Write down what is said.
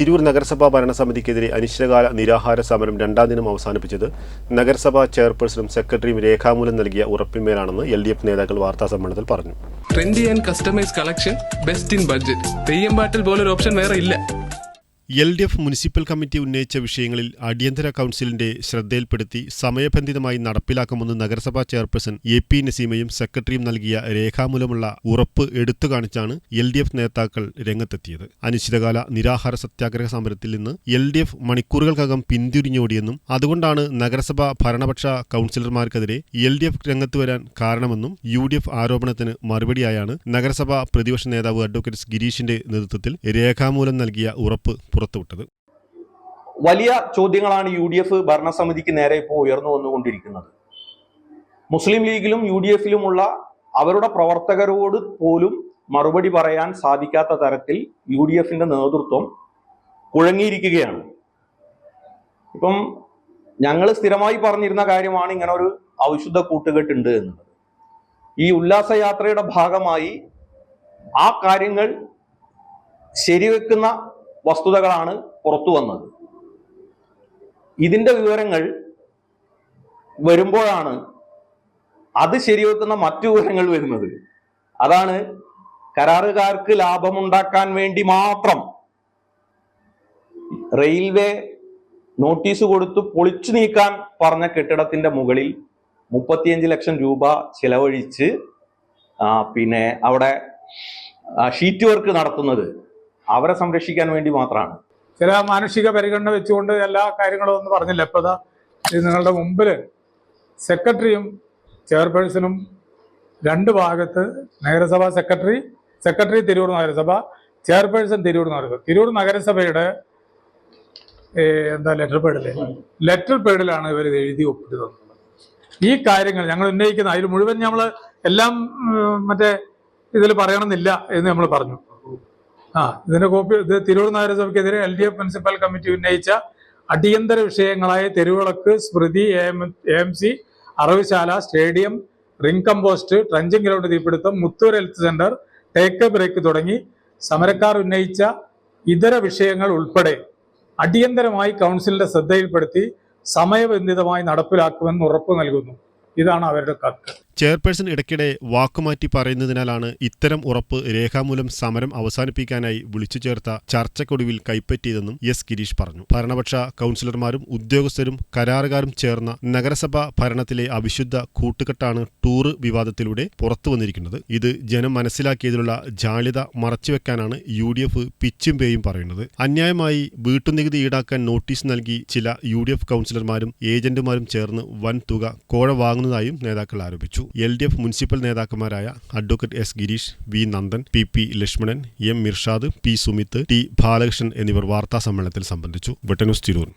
തിരൂർ നഗരസഭാ ഭരണസമിതിക്കെതിരെ അനിശ്ചിതകാല നിരാഹാര സമരം രണ്ടാം ദിനം അവസാനിപ്പിച്ചത് നഗരസഭാ ചെയർപേഴ്സണും സെക്രട്ടറിയും രേഖാമൂലം നൽകിയ ഉറപ്പിന്മേലാണെന്ന് എൽ ഡി എഫ് നേതാക്കൾ വാർത്താസമ്മേളനത്തിൽ പറഞ്ഞു. Trendy and customise collection best in budget Theyyam പാട്ടിൽ പോലൊരു ഓപ്ഷൻ വേറെ ഇല്ല. L D F municipal committee ഉന്നയിച്ച വിഷയങ്ങളിൽ അടിയന്തര കൗൺസിലിന്റെ ശ്രദ്ധയിൽപ്പെടുത്തി സമയബന്ധിതമായി നടപ്പിലാക്കുമെന്ന് നഗരസഭാ ചെയർപേഴ്സൺ എ പി നസീമയും സെക്രട്ടറിയും നൽകിയ രേഖാമൂലമുള്ള ഉറപ്പ് എടുത്തു കാണിച്ചാണ് എൽ ഡി എഫ് നേതാക്കൾ രംഗത്തെത്തിയത്. അനിശ്ചിതകാല നിരാഹാര സത്യാഗ്രഹ സമരത്തിൽ നിന്ന് എൽ ഡി എഫ് മണിക്കൂറുകൾക്കകം പിന്തിരിഞ്ഞോടിയെന്നും അതുകൊണ്ടാണ് നഗരസഭാ ഭരണപക്ഷ കൗൺസിലർമാർക്കെതിരെ എൽ ഡി എഫ് രംഗത്ത് വരാൻ കാരണമെന്നും യു ഡി എഫ് ആരോപണത്തിന് മറുപടിയായാണ് നഗരസഭാ പ്രതിപക്ഷ നേതാവ് അഡ്വക്കേറ്റ് ഗിരീഷിന്റെ നേതൃത്വത്തിൽ രേഖാമൂലം നൽകിയ ഉറപ്പ് പുറത്തുവിട്ടത്. വലിയ ചോദ്യങ്ങളാണ് യു ഡി എഫ് ഭരണസമിതിക്ക് നേരെ ഇപ്പോൾ ഉയർന്നു വന്നുകൊണ്ടിരിക്കുന്നത്. മുസ്ലിം ലീഗിലും യു ഡി എഫിലുമുള്ള അവരുടെ പ്രവർത്തകരോട് പോലും മറുപടി പറയാൻ സാധിക്കാത്ത തരത്തിൽ യു ഡി എഫിന്റെ നേതൃത്വം കുഴങ്ങിയിരിക്കുകയാണ്. ഇപ്പം ഞങ്ങൾ സ്ഥിരമായി പറഞ്ഞിരുന്ന കാര്യമാണ് ഇങ്ങനെ ഒരു ഔഷധ കൂട്ടുകെട്ടുണ്ട് എന്നുള്ളത്. ഈ ഉല്ലാസയാത്രയുടെ ഭാഗമായി ആ കാര്യങ്ങൾ ശരിവെക്കുന്ന വസ്തുതകളാണ് പുറത്തു വന്നത്. ഇതിന്റെ വിവരങ്ങൾ വരുമ്പോഴാണ് അത് ശരിവെക്കുന്ന മറ്റു വിവരങ്ങൾ വരുന്നത്. അതാണ് കരാറുകാർക്ക് ലാഭമുണ്ടാക്കാൻ വേണ്ടി മാത്രം റെയിൽവേ നോട്ടീസ് കൊടുത്ത് പൊളിച്ചു നീക്കാൻ പറഞ്ഞ കെട്ടിടത്തിന്റെ മുകളിൽ മുപ്പത്തിയഞ്ച് ലക്ഷം രൂപ ചിലവഴിച്ച് പിന്നെ അവിടെ ഷീറ്റ് വർക്ക് നടത്തുന്നത്. അവരെ സംരക്ഷിക്കാൻ വേണ്ടി മാത്രമാണ്. ചില മാനുഷിക പരിഗണന വെച്ചുകൊണ്ട് എല്ലാ കാര്യങ്ങളും ഒന്നും പറഞ്ഞില്ല. ഇപ്പോൾ ഇതാ നിങ്ങളുടെ മുമ്പിൽ സെക്രട്ടറിയും ചെയർപേഴ്സണും രണ്ട് ഭാഗത്ത് നഗരസഭ സെക്രട്ടറി സെക്രട്ടറി തിരൂർ നഗരസഭ ചെയർപേഴ്സൺ തിരൂർ നഗരസഭ. തിരൂർ നഗരസഭയുടെ എന്താ ലെറ്റർ പേഡിലെ? ലെറ്റർ പേഡിലാണ് ഇവർ എഴുതി ഒപ്പിട്ട് തന്നത് ഈ കാര്യങ്ങൾ ഞങ്ങൾ ഉന്നയിക്കുന്ന അതിൽ മുഴുവൻ നമ്മൾ എല്ലാം മറ്റേ ഇതിൽ പറയണമെന്നില്ല എന്ന് നമ്മൾ പറഞ്ഞു. ആ ഇതിന്റെ കോപ്പി ഇത് Tirur നഗരസഭയ്ക്കെതിരെ L D F municipal committee ഉന്നയിച്ച അടിയന്തര വിഷയങ്ങളായ തെരുവിളക്ക് സ്മൃതി A M C അറവുശാല stadium ring compost trenching ground തീപിടുത്തം Muthur health centre take break തുടങ്ങി. സമരക്കാർ ഉന്നയിച്ച ഇതര വിഷയങ്ങൾ ഉൾപ്പെടെ അടിയന്തരമായി കൗൺസിലിന്റെ ശ്രദ്ധയിൽപ്പെടുത്തി സമയബന്ധിതമായി നടപ്പിലാക്കുമെന്ന് ഉറപ്പു നൽകുന്നു. ഇതാണ് അവരുടെ കത്ത്. ചെയർപേഴ്സൺ ഇടയ്ക്കിടെ വാക്കുമാറ്റി പറയുന്നതിനാലാണ് ഇത്തരം ഉറപ്പ് രേഖാമൂലം സമരം അവസാനിപ്പിക്കാനായി വിളിച്ചു ചേർത്ത ചർച്ചക്കൊടുവിൽ കൈപ്പറ്റിയതെന്നും എസ് ഗിരീഷ് പറഞ്ഞു. ഭരണപക്ഷ കൗൺസിലർമാരും ഉദ്യോഗസ്ഥരും കരാറുകാരും ചേർന്ന നഗരസഭാ ഭരണത്തിലെ അവിശുദ്ധ കൂട്ടുകെട്ടാണ് ടൂർ വിവാദത്തിലൂടെ പുറത്തുവന്നിരിക്കുന്നത്. ഇത് ജനം മനസ്സിലാക്കിയതിലുള്ള ജാള്യത മറച്ചുവെക്കാനാണ് യു ഡി എഫ് പിച്ചും പേയും പറയുന്നത്. അന്യായമായി വീട്ടുനികുതി ഈടാക്കാൻ നോട്ടീസ് നൽകി ചില യു ഡി എഫ് കൗൺസിലർമാരും ഏജന്റുമാരും ചേർന്ന് വൻ തുക കോഴ വാങ്ങുന്നതായും നേതാക്കൾ ആരോപിച്ചു. L D F municipal നേതാക്കന്മാരായ advocate S Girish V Nandan P P Lakshmanan M Mirshad P Sumith T Balakrishnan എന്നിവർ വാർത്താ സമ്മേളനത്തിൽ സംബന്ധിച്ചു. വെട്ടന്യൂസ് തിരൂർ.